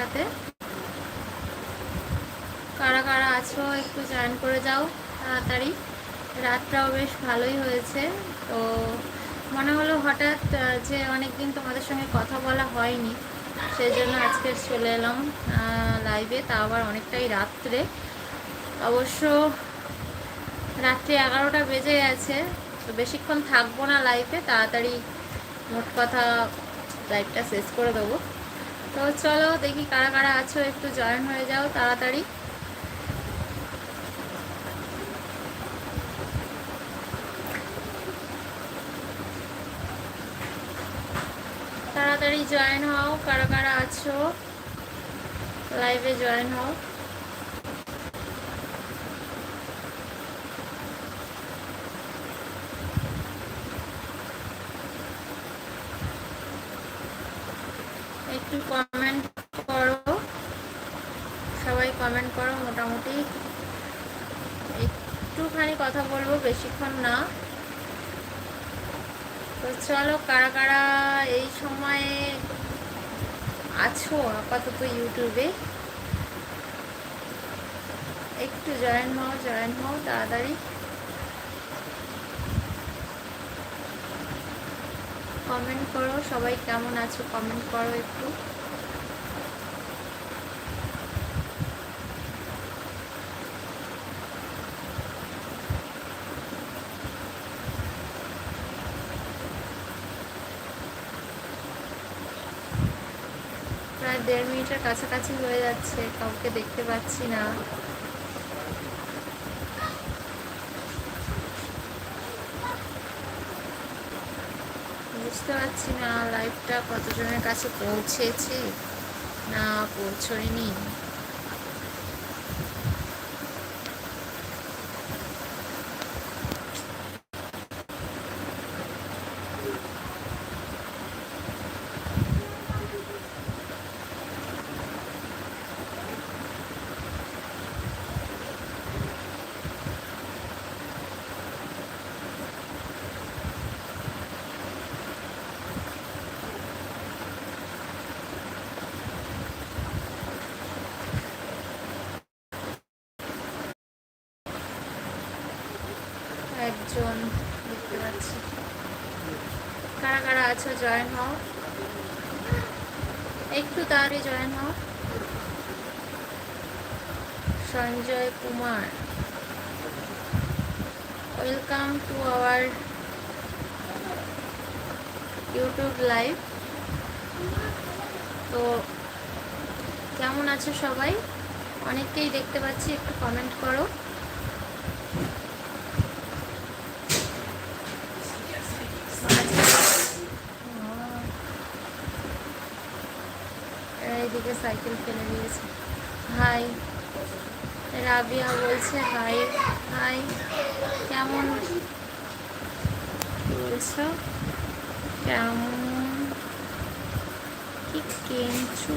সাথে। কারা কারা আছো, একটু জয়েন করে যাও তাড়াতাড়ি। রাতটাও বেশ ভালোই হয়েছে। তো মনে হলো হঠাৎ যে অনেকদিন তোমাদের সঙ্গে কথা বলা হয়নি সেই জন্য আজকে চলে এলাম লাইভে তা আবার অনেকটাই রাত্রে। অবশ্য রাত্রি এগারোটা বেজে গেছে, তো বেশিক্ষণ থাকব না লাইভে তাড়াতাড়ি মোট কথা লাইভটা শেষ করে দেবো। তো চলো দেখি কারা কারা আছো, একটু জয়েন হয়ে যাও তাড়াতাড়ি। তাড়াতাড়ি জয়েন হও, কারা কারা আছো? লাইভে জয়েন হও। একটু কমেন্ট করো। সবাই কমেন্ট করো, মোটামুটি একটুখানি কথা বলব, বেশিক্ষণ না। তো চলো, কারা কারা এই সময়ে আছো আপাতত ইউটিউবে একটু জয়েন হও জয়েন হও, তাড়াতাড়ি। কমেন্ট করো। সবাই কেমন আছো কমেন্ট করো একটু। প্রায় দেড় মিনিটের কাছাকাছি হয়ে যাচ্ছে, কাউকে দেখতে পাচ্ছি না বুঝতে পারছি না লাইভটা কতজনের কাছে পৌঁছেছে? না পৌঁছয়নি। একজন দেখতে পাচ্ছি। কারা কারা আছো? জয়েন হও। একটু তাড়াতাড়ি জয়েন হও। Sanjay Kumar. Welcome to our YouTube live তো কেমন আছো সবাই? অনেককেই দেখতে পাচ্ছি, একটু কমেন্ট করো। সাইকেল ফেলে দিয়েছে হাই। রাবিয়া বলছে, হাই হাই। কেমন? বলছো, কেমন? কি কেঞ্চু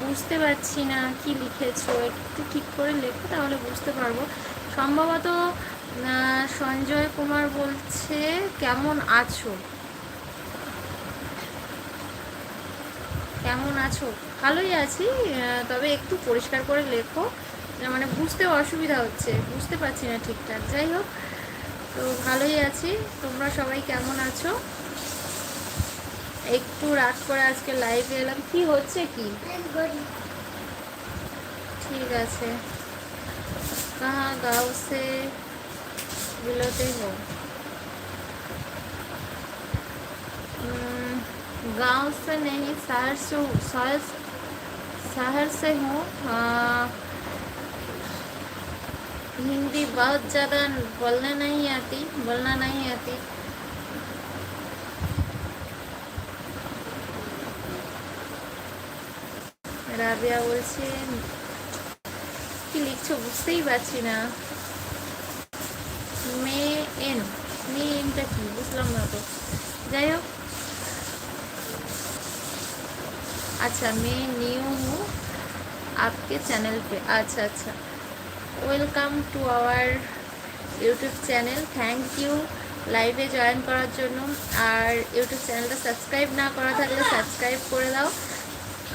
বুঝতে পারছি না কি লিখেছো। একটু ঠিক করে লেখো, তাহলে বুঝতে পারব। সম্ভবত সঞ্জয় কুমার বলছে, কেমন আছো? কেমন আছো? ভালোই আছি তবে একটু পরিষ্কার করে লেখো মানে বুঝতে অসুবিধা হচ্ছে, বুঝতে পারছি না ঠিকঠাক। যাই হোক, তো ভালোই আছি, তোমরা সবাই কেমন আছো? একটু রাত করে আজকে লাইভে এলাম, কি হচ্ছে কি? ঠিক আছে। কাহা গাউসে বিলতে হোক गांव से नहीं शहर से हूँ- शहर शहर से हूँ हाँ, हिंदी बहुत ज़्यादा बोलने नहीं आती बोलना नहीं आती রাবিয়া বলছে কি লিখছো বুঝতেই পারছি না মে এন মে এনটা কি বুঝলাম না তো যাই হোক আচ্ছা মে নিউ হু আপকে চ্যানেল পে। আচ্ছা আচ্ছা। Welcome to our YouTube channel thank you লাইভে জয়েন করার জন্য। আর ইউটিউব চ্যানেলটা সাবস্ক্রাইব না করা থাকলে সাবস্ক্রাইব করে দাও।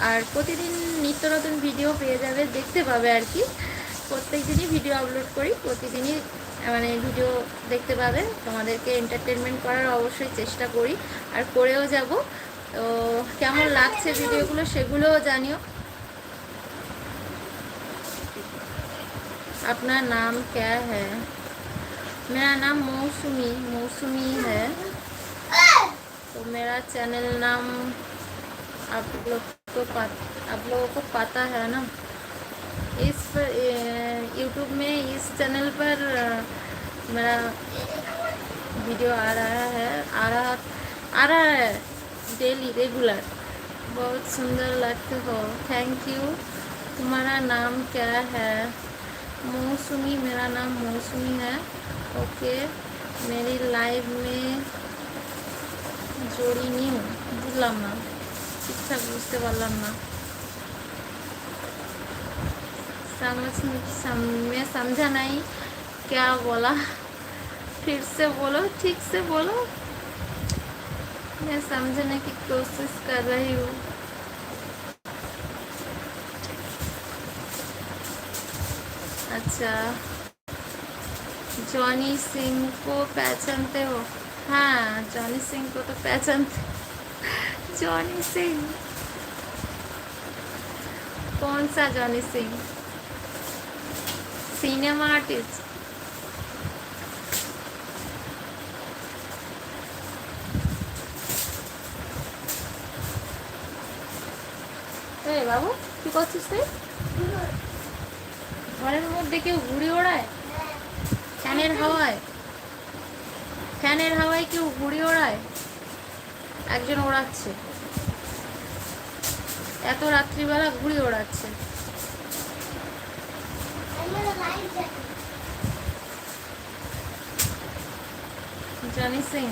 আর প্রতিদিন নিত্য নতুন ভিডিও পেয়ে যাবে, দেখতে পাবে আর কি। প্রত্যেক দিনই ভিডিও আপলোড করি, প্রতিদিনই মানে ভিডিও দেখতে পাবে। তোমাদেরকে এন্টারটেনমেন্ট করার অবশ্যই চেষ্টা করি। আর করেও যাব। তো কেমন লাগছে ভিডিওগুলো সেগুলোও জানিও अपना नाम क्या है मेरा नाम मौसमी मौसमी है तो मेरा चैनल नाम आप लोग को पत, आप लोगों को पता है ना इस पर यूट्यूब में इस चैनल पर अ, मेरा वीडियो आ रहा है आ रहा आ रहा है डेली रेगुलर बहुत सुंदर लगते हो थैंक यू तुम्हारा नाम क्या है मौसमी मेरा नाम मौसमी है ओके मेरी लाइफ में जोड़ी নিউ বুঝলাম না ঠিকঠাক বুঝতে পারলাম না समझ सम- मैं समझा नहीं क्या बोला फिर से बोलो ठीक से बोलो मैं समझने की कोशिश कर रही हूँ। अच्छा। जॉनी सिंह को पहचानते हो? हाँ जॉनी सिंह को तो पहचानते जॉनी सिंह। कौन सा जॉनी सिंह? Cinema artist. এই বাবু, কি করছিস তুই? ঘরের মধ্যে কেউ ঘুড়ি ওড়ায়? ফ্যানের হাওয়ায়? ফ্যানের হাওয়ায় কেউ ঘুড়ি ওড়ায়? একজন ওড়াচ্ছে। এত রাত্রিবেলা ঘুড়ি ওড়াচ্ছে। জানি সিং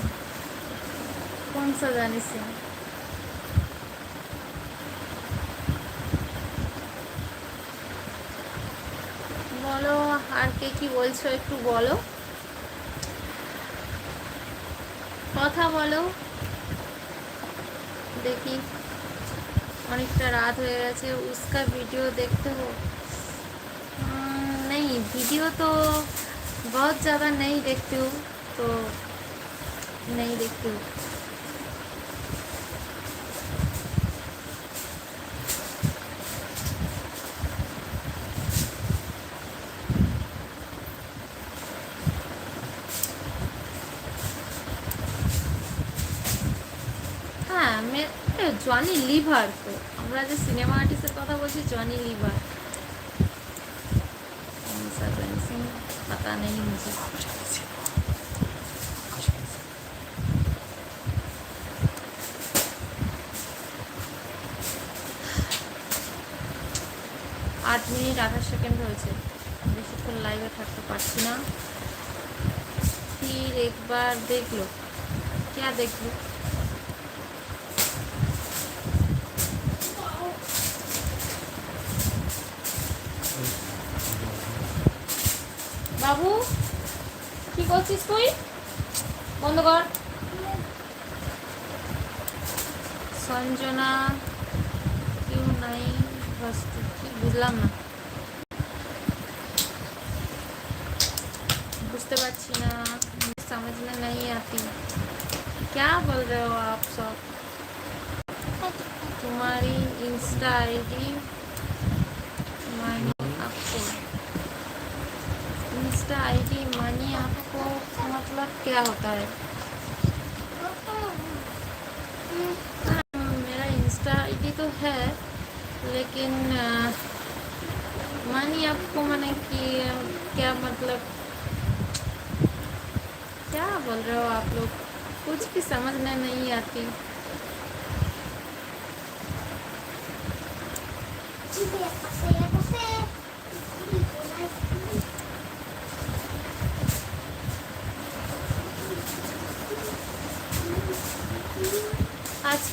কোন সা জানি সিং বলো আর কে কি বলছো একটু বলো কথা বলো দেখি অনেকটা রাত হয়ে গেছে উসকা ভিডিও देखते हो हम्म, नहीं वीडियो तो बहुत ज़्यादा नहीं देखती हूँ तो नहीं देखती हूँ আমি এ, জনি লিভার তো আমরা যে সিনেমা আর্টিস্টের কথা বলছি জনি লিভার कौन सा जॉनी सिंह पता नहीं मुझे আট মিনিট আঠাশ সেকেন্ড হয়েছে বেশিক্ষণ লাইভে থাকতে পারছি না फिर एक बार देख लो क्या देख लो বাবু কি করছিস তুই বন্ধ কর সঞ্জনা কিউ নাই বস্তু কি বুঝলাম না বুঝতে পারছি না समझ में नहीं आती क्या बोल रहे हो आप सब तुम्हारी इंस्टा आईडी इंस्टा आईडी मानी आपको मतलब क्या होता है? हाँ, मेरा इंस्टा आईडी तो है लेकिन मानी आपको मैंने कि क्या मतलब क्या बोल रहे हो आप लोग? कुछ भी समझ में नहीं आती।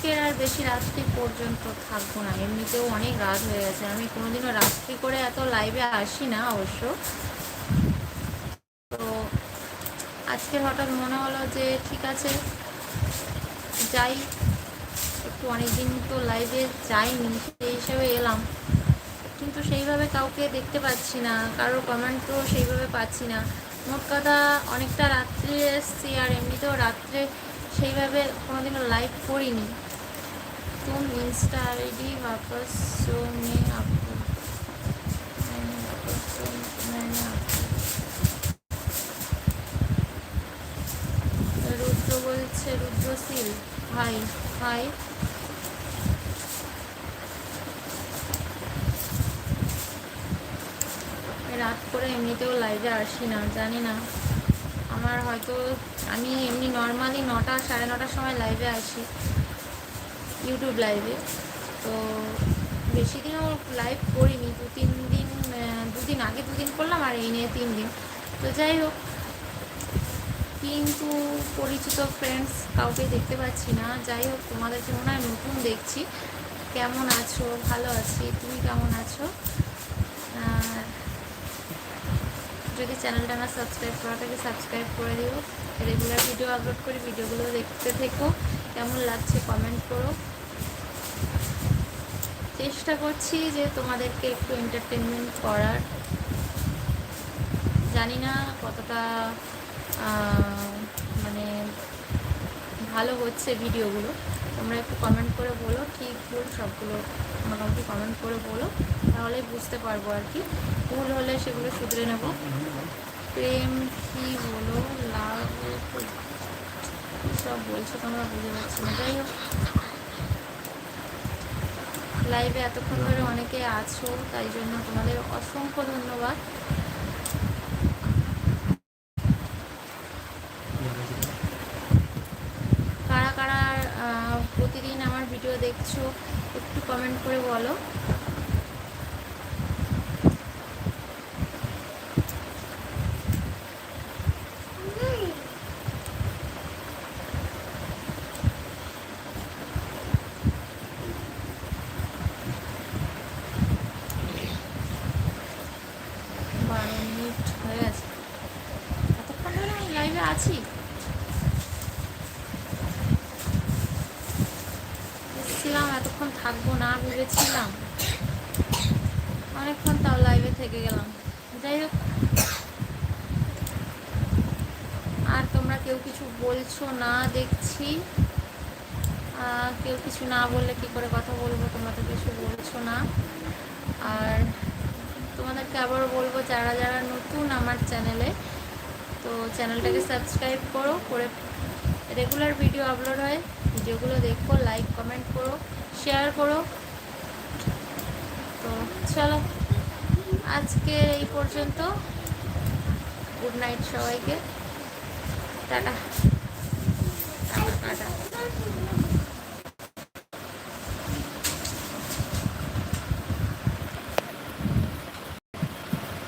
আজকের আর বেশি রাত্রি পর্যন্ত থাকব না। এমনিতেও অনেক রাত হয়ে গেছে। আমি কোনোদিনও রাত্রি করে এত লাইভে আসি না অবশ্য। তো আজকে হঠাৎ মনে হলো যে ঠিক আছে, যাই। একটু অনেকদিন তো লাইভে যাইনি, সেই হিসেবে এলাম। কিন্তু সেইভাবে কাউকে দেখতে পাচ্ছি না, কারোর কমেন্টও সেইভাবে পাচ্ছি না। মোট কথা অনেকটা রাত্রে এসছি আর এমনিতেও রাত্রে সেইভাবে কোনোদিনও লাইভ করিনি। तुम इंस्टा आई डी वापस शो में आपको मैंने वापस शो मैंने आपको রুদ্র বলছে রুদ্রশীল হাই হাই রাত করে এমনিতেও লাইভে আসি না জানি না আমার হয়তো আমি এমনি নর্মালি নটা সাড়ে নটার সময় লাইভে আসি ইউটিউব লাইভে তো বেশি দিনও লাইভ করিনি, দু তিন দিন দুদিন আগে দুদিন করলাম আর এই নিয়ে তিন দিন। তো যাই হোক, কিন্তু পরিচিত ফ্রেন্ডস কাউকে দেখতে পাচ্ছি না। যাই হোক, তোমাদেরকে মনে হয় নতুন দেখছি। কেমন আছো? ভালো আছি। তুমি কেমন আছো? যদি চ্যানেলটা না সাবস্ক্রাইব করা থাকে সাবস্ক্রাইব করে দিও। রেগুলার ভিডিও আপলোড করি ভিডিওগুলো দেখতে থেকো। কেমন লাগছে কমেন্ট করো। চেষ্টা করছি যে তোমাদেরকে একটু এন্টারটেনমেন্ট করার। জানি না কতটা মানে ভালো হচ্ছে ভিডিওগুলো। তোমরা একটু কমেন্ট করে বলো ঠিক ভুল, সবগুলো মোটামুটি কমেন্ট করে বলো। তাহলেই বুঝতে পারব আর কি। ভুল হলে সেগুলো শুধরে নেব। প্রেম কি বলো লাভ সব বলছো তোমরা, বুঝে পাচ্ছি না। যাই হোক। লাইভে এতক্ষণ ধরে অনেকে আছো, তাই জন্য তোমাদের অসংখ্য ধন্যবাদ। কারা কারা প্রতিদিন আমার ভিডিও দেখছ, একটু কমেন্ট করে বলো বারো মিনিট হয়ে গেছে এতক্ষণ ধরে আমি লাইভে আছি এসেছিলাম এতক্ষণ থাকব না ভেবেছিলাম। অনেকক্ষণ তাও লাইভে থেকে গেলাম। যাই হোক। আর তোমরা কেউ কিছু বলছো না দেখছি। কেউ কিছু না বললে কি করে কথা বলব? তোমরা তো কিছু বলছো না। আর তোমাদেরকে আবার বলব, যারা যারা নতুন আমার চ্যানেলে, তো চ্যানেলটাকে সাবস্ক্রাইব করো, করে রেগুলার ভিডিও আপলোড হয়। ভিডিওগুলো দেখো লাইক কমেন্ট করো। শেয়ার করো। তো চলো আজকে এই পর্যন্ত। গুড নাইট সবাইকে। Tata tata.